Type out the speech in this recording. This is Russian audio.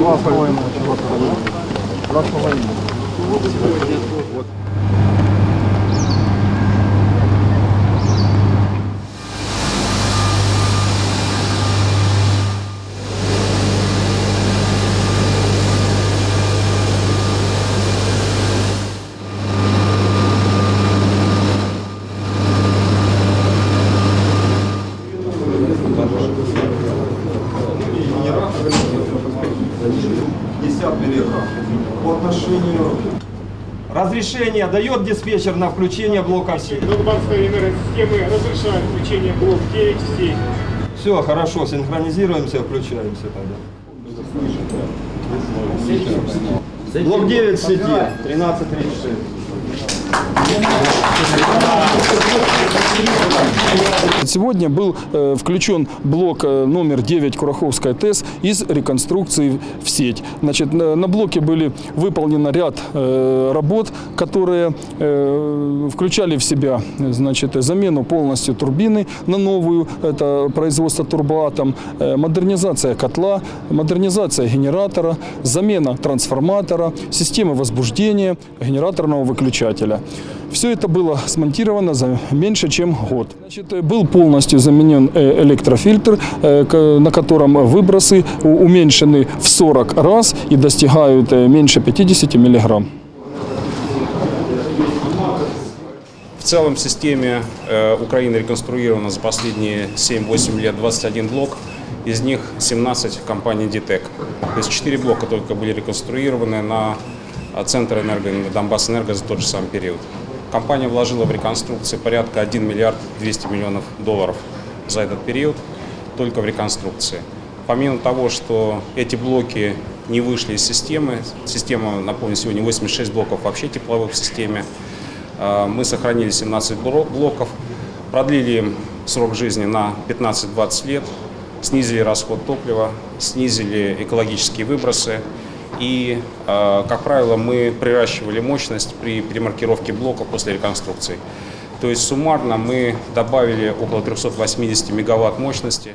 Два с половиной. Два с половиной. По отношению разрешение дает диспетчер на включение блока в сеть. Нурбанской энергосистемы разрешает включение блок 9 в сеть. Все, хорошо, синхронизируемся, включаемся тогда. Блок 9 в сети, 1336. Сегодня был э, включен блок э, номер 9 Кураховская ТЭС из реконструкции в сеть. Значит, на, блоке были выполнен ряд э, работ, которые включали в себя значит, замену полностью турбины на новую, это производство турбоатом, модернизация котла, модернизация генератора, замена трансформатора, системы возбуждения генераторного выключателя. Все это было смонтировано за меньше, чем год. Значит, был полностью заменен э, электрофильтр, э, на котором выбросы уменьшены в 40 раз и достигают э, меньше 50 миллиграмм. В целом в системе Украины реконструировано за последние 7-8 лет 21 блок, из них 17 компаний «Дитек». То есть 4 блока только были реконструированы на Центр энерго, на Донбасс энерго за тот же самый период. Компания вложила в реконструкции порядка 1 миллиард 200 миллионов долларов за этот период только в реконструкции. Помимо того, что эти блоки не вышли из системы, система, напомню, сегодня 86 блоков вообще тепловых в системе, а, мы сохранили 17 бро- блоков, продлили срок жизни на 15-20 лет, снизили расход топлива, снизили экологические выбросы. И, а, как правило, мы приращивали мощность при перемаркировке блоков после реконструкции. То есть суммарно мы добавили около 380 мегаватт мощности.